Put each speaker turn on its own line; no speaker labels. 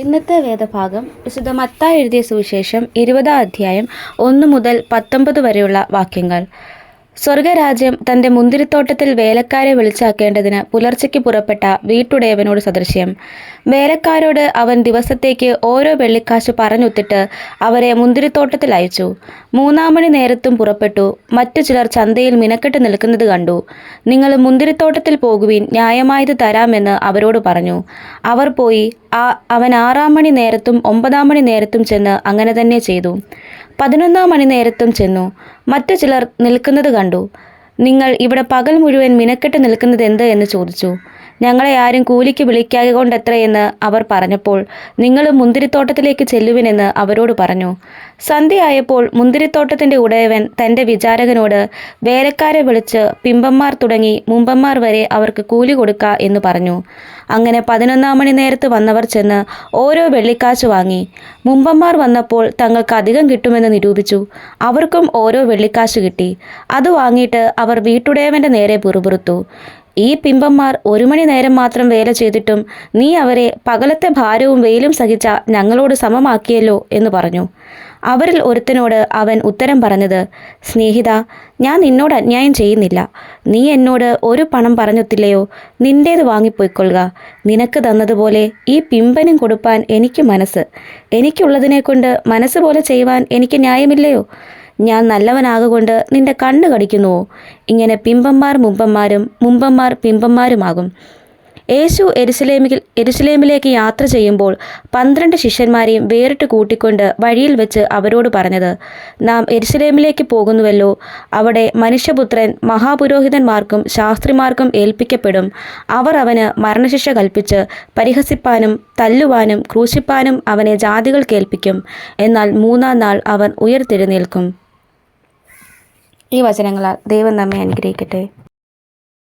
ഇന്നത്തെ വേദഭാഗം വിശുദ്ധ മത്തായി എഴുതിയ സുവിശേഷം ഇരുപതാം അധ്യായം ഒന്ന് മുതൽ പത്തൊമ്പത് വരെയുള്ള വാക്യങ്ങൾ. സ്വർഗരാജ്യം തന്റെ മുന്തിരിത്തോട്ടത്തിൽ വേലക്കാരെ വിളിച്ചാക്കേണ്ടതിന് പുലർച്ചയ്ക്ക് പുറപ്പെട്ട വീട്ടുടയവനോട് സദൃശ്യം. വേലക്കാരോട് അവൻ ദിവസത്തേക്ക് ഓരോ വെള്ളിക്കാശ് പറഞ്ഞൊത്തിട്ട് അവരെ മുന്തിരിത്തോട്ടത്തിൽ അയച്ചു. മൂന്നാം മണി നേരത്തും പുറപ്പെട്ടു. മറ്റു ചിലർ ചന്തയിൽ മിനക്കെട്ട് നിൽക്കുന്നത് കണ്ടു. നിങ്ങൾ മുന്തിരിത്തോട്ടത്തിൽ പോകുവിൻ ന്യായമായത് തരാമെന്ന് അവരോട് പറഞ്ഞു. അവർ പോയി. ആ അവൻ ആറാം മണി നേരത്തും ഒമ്പതാം മണി നേരത്തും ചെന്ന് അങ്ങനെ തന്നെ ചെയ്തു. പതിനൊന്നാം മണി നേരത്തും ചെന്നു. മറ്റു ചിലർ നിൽക്കുന്നത് കണ്ടു. നിങ്ങൾ ഇവിടെ പകൽ മുഴുവൻ മിനക്കെട്ട് നിൽക്കുന്നത് എന്ത് എന്ന് ചോദിച്ചു. ഞങ്ങളെ ആരും കൂലിക്ക് വിളിക്കാതെ കൊണ്ടെത്രയെന്ന് അവർ പറഞ്ഞപ്പോൾ നിങ്ങൾ മുന്തിരിത്തോട്ടത്തിലേക്ക് ചെല്ലുവിനെന്ന് അവരോട് പറഞ്ഞു. സന്ധ്യയായപ്പോൾ മുന്തിരിത്തോട്ടത്തിന്റെ ഉടയവൻ തന്റെ വിചാരകനോട് വേലക്കാരെ വിളിച്ച് പിമ്പന്മാർ തുടങ്ങി മുമ്പന്മാർ വരെ അവർക്ക് കൂലി കൊടുക്ക എന്ന് പറഞ്ഞു. അങ്ങനെ പതിനൊന്നാം മണി നേരത്ത് വന്നവർ ചെന്ന് ഓരോ വെള്ളിക്കാശ് വാങ്ങി. മുമ്പന്മാർ വന്നപ്പോൾ തങ്ങൾക്ക് അധികം കിട്ടുമെന്ന് നിരൂപിച്ചു. അവർക്കും ഓരോ വെള്ളിക്കാശ് കിട്ടി. അത് വാങ്ങിയിട്ട് അവർ വീട്ടുടയവന്റെ നേരെ പിറുപിറുത്തു ഈ പിമ്പന്മാർ ഒരു മണി നേരം മാത്രം വേല ചെയ്തിട്ടും നീ അവരെ പകലത്തെ ഭാരവും വെയിലും സഹിച്ച ഞങ്ങളോട് സമമാക്കിയല്ലോ എന്ന് പറഞ്ഞു. അവരിൽ ഒരുത്തനോട് അവൻ ഉത്തരം പറഞ്ഞത് സ്നേഹിത ഞാൻ നിന്നോട് അന്യായം ചെയ്യുന്നില്ല. നീ എന്നോട് ഒരു പണം പറഞ്ഞൊത്തില്ലയോ? നിന്റേത് വാങ്ങിപ്പോയിക്കൊള്ളുക. നിനക്ക് തന്നതുപോലെ ഈ പിമ്പനും കൊടുപ്പാൻ എനിക്ക് മനസ്സ്. എനിക്കുള്ളതിനെ കൊണ്ട് മനസ്സ് പോലെ ചെയ്യുവാൻ എനിക്ക് ന്യായമില്ലയോ? ഞാൻ നല്ലവനാകൊണ്ട് നിന്റെ കണ്ണ് കടിക്കുന്നുവോ? ഇങ്ങനെ പിമ്പന്മാർ മുമ്പന്മാരും മുമ്പന്മാർ പിമ്പന്മാരുമാകും. യേശു എരുസലേമിൽ എരുസലേമിലേക്ക് യാത്ര ചെയ്യുമ്പോൾ പന്ത്രണ്ട് ശിഷ്യന്മാരെയും വേറിട്ട് കൂട്ടിക്കൊണ്ട് വഴിയിൽ വെച്ച് അവരോട് പറഞ്ഞത് നാം എരുസലേമിലേക്ക് പോകുന്നുവല്ലോ. അവിടെ മനുഷ്യപുത്രൻ മഹാപുരോഹിതന്മാർക്കും ശാസ്ത്രിമാർക്കും ഏൽപ്പിക്കപ്പെടും. അവർ അവന് മരണശിക്ഷ കൽപ്പിച്ച് പരിഹസിപ്പാനും തല്ലുവാനും ക്രൂശിപ്പാനും അവനെ ജാതികൾ കേൾപ്പിക്കും എന്നാൽ മൂന്നാം നാൾ അവൻ ഉയർത്തെഴുന്നേൽക്കും. ഈ വചനങ്ങളാൽ ദൈവം നമ്മെ അനുഗ്രഹിക്കട്ടെ.